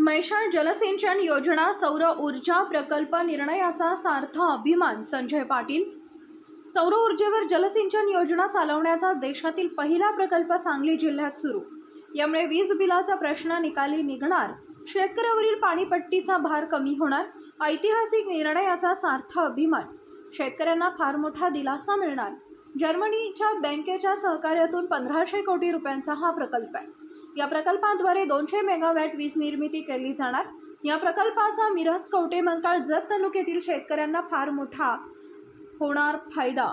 मैशाळ जलसिंचन योजना सौर ऊर्जा प्रकल्प निर्णयाचा सार्थ अभिमान संजय पाटील. सौर ऊर्जेवर जलसिंचन योजना चालवण्याचा देशातील पहिला प्रकल्प सांगली जिल्ह्यात सुरू. यामुळे वीज बिलाचा प्रश्न निकाली निघणार. शेतकऱ्यावरील पाणीपट्टीचा भार कमी होणार. ऐतिहासिक निर्णयाचा सार्थ अभिमान. शेतकऱ्यांना फार मोठा दिलासा मिळणार. जर्मनीच्या बँकेच्या सहकार्यातून पंधराशे कोटी रुपयांचा हा प्रकल्प आहे. या प्रकल्पाद्वारे दोनशे मेगावॅट वीज निर्मिती केली जाणार. या प्रकल्पाचा मिरज कवटे मंकाळ जत तालुक्यातील शेतकऱ्यांना फार मोठा होणार फायदा.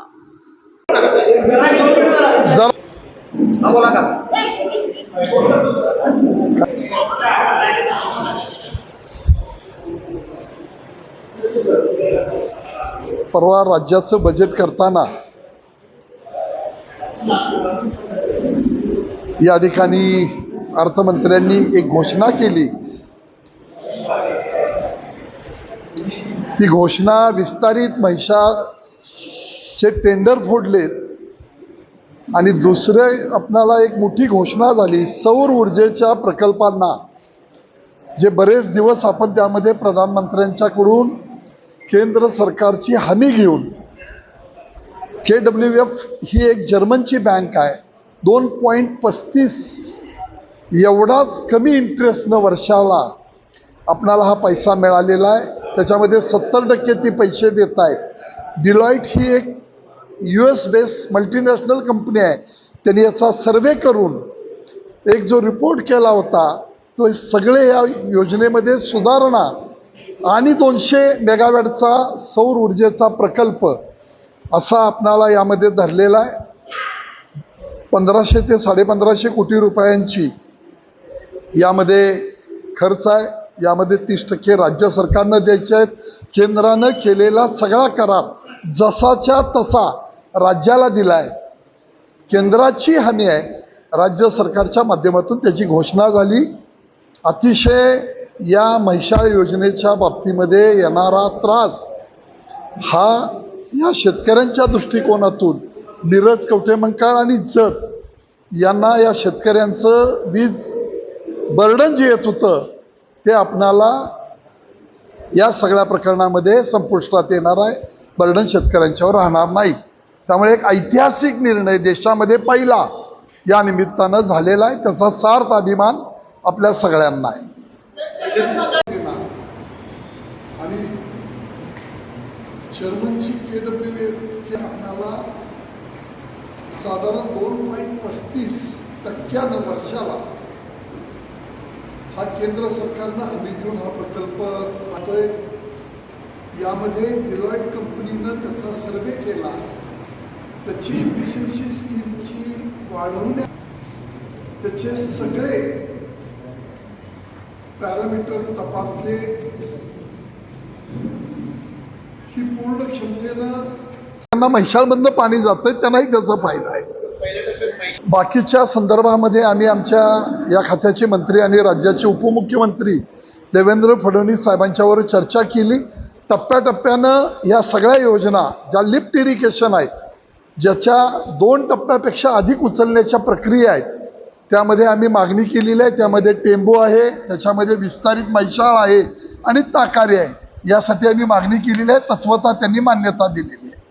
परवा राज्याचं बजेट करताना या ठिकाणी अर्थमंत्र्यांनी एक घोषणा केली. ती घोषणा विस्तारित महिषाचे टेंडर फोडलेत. आणि दुसरे आपणाला एक मोठी घोषणा झाली सौर ऊर्जेच्या प्रकल्पांना. जे बरेच दिवस आपण त्यामध्ये प्रधानमंत्र्यांच्याकडून केंद्र सरकारची हमी घेऊन. के डब्ल्यू एफ ही एक जर्मनची बँक आहे. दोन पॉईंट पस्तीस एवढाच कमी इंटरेस्टनं वर्षाला आपणाला हा पैसा मिळालेला आहे. त्याच्यामध्ये सत्तर टक्के ती पैसे देत आहेत. डिलॉईट ही एक U S base multinational company आहे. त्यांनी याचा सर्वे करून एक जो रिपोर्ट केला होता तो सगळे या योजनेमध्ये सुधारणा आणि दोनशे मेगावॅटचा सौर ऊर्जेचा प्रकल्प असा आपणाला यामध्ये धरलेला आहे. पंधराशे ते साडेपंधराशे कोटी रुपयांची यामध्ये खर्च आहे. यामध्ये तीस टक्के राज्य सरकारनं द्यायचे आहेत. केंद्रानं केलेला सगळा करार जसाच्या तसा राज्याला दिला आहे केंद्राची हमी आहे. राज्य सरकारच्या माध्यमातून त्याची घोषणा झाली. अतिशय या म्हैशाळ योजनेच्या बाबतीमध्ये येणारा त्रास हा या शेतकऱ्यांच्या दृष्टिकोनातून नीरज कवटेमंकाळ आणि जत यांना या शेतकऱ्यांचं वीज बर्डन जे येत होतं ते आपणाला या सगळ्या प्रकरणामध्ये संपुष्टात येणार आहे. बर्डन शेतकऱ्यांच्यावर राहणार नाही. त्यामुळे एक ऐतिहासिक निर्णय देशामध्ये पहिला या निमित्तानं झालेला आहे. त्याचा सार्थ अभिमान आपल्या सगळ्यांना आहे. आणि जर्मनची के डब्ल्यू ते आपल्याला साधारण दोन पॉईंट पस्तीस टक्क्यानं वर्षाला हा केंद्र सरकारनं हमी देऊन हा प्रकल्प पाहतोय यामध्ये डिलॉईट कंपनीनं त्याचा सर्वे केला. त्याची इफिशियन्सी स्कीमची वाढवण्या त्याचे सगळे पॅरामीटर तपासले. ही पूर्ण क्षमतेनं त्यांना म्हैशाळमधनं पाणी जातंय त्यांनाही त्याचा फायदा आहे. बाकीच्या संदर्भामध्ये आम्ही आमच्या या खात्याचे मंत्री आणि राज्याचे उपमुख्यमंत्री देवेंद्र फडणवीस साहेबांच्यावर चर्चा केली. टप्प्याटप्प्यानं या सगळ्या योजना ज्या लिफ्ट इरिगेशन आहेत ज्याच्या दोन टप्प्यापेक्षा अधिक उचलण्याच्या प्रक्रिया आहेत त्यामध्ये आम्ही मागणी केलेली आहे. त्यामध्ये टेंबो आहे त्याच्यामध्ये विस्तारित मैशाळ आहे आणि ताकारी आहे. यासाठी आम्ही मागणी केलेली आहे. तत्वता त्यांनी मान्यता दिलेली आहे.